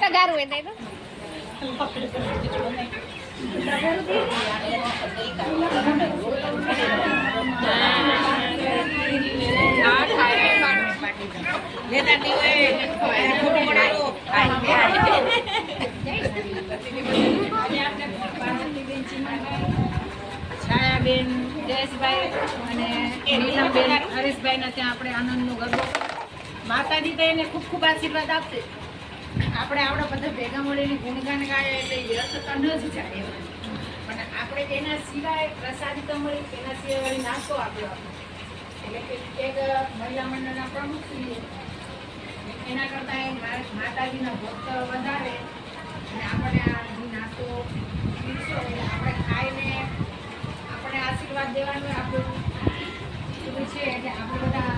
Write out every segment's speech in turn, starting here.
તગારું હોય તો છાયાબેન, જયેશભાઈ અને નીલમબેન હરેશભાઈના ત્યાં આપણે આનંદનો ગરબો. માતાજી તો એને ખૂબ ખૂબ આશીર્વાદ આપશે. આપણે આપણા બધા ભેગા મળીને ગુણગાન ગાય એટલે યશ તો ન જ જાય. પણ આપણે તેના સિવાય પ્રસાદી તો મળી તેના સિવાય વળી નાસ્તો આપ્યો. એટલે કે એક મહિલા મંડળના પ્રમુખ છીએ. એના કરતાં માતાજીના ભક્ત વધારે. અને આપણે આ નાસ્તો પીરસો. એટલે આપણે ખાઈને આશીર્વાદ દેવાનું આપણું છે. એટલે આપણે બધા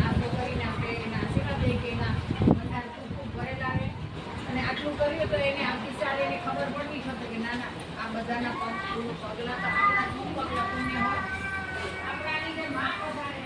આપણું કરીને આપણે એના આશીર્વાદ દઈએ કે એના બધા ખૂબ ખૂબ ભરેલ આવે અને આટલું કરીએ તો એને આપણી સારી એને ખબર પડતી થશે કે ના ના, આ બધાના પગ પગલાં તો આપણા શું પગલાં પુણ્ય હોય. આપણાની જે માં વધારે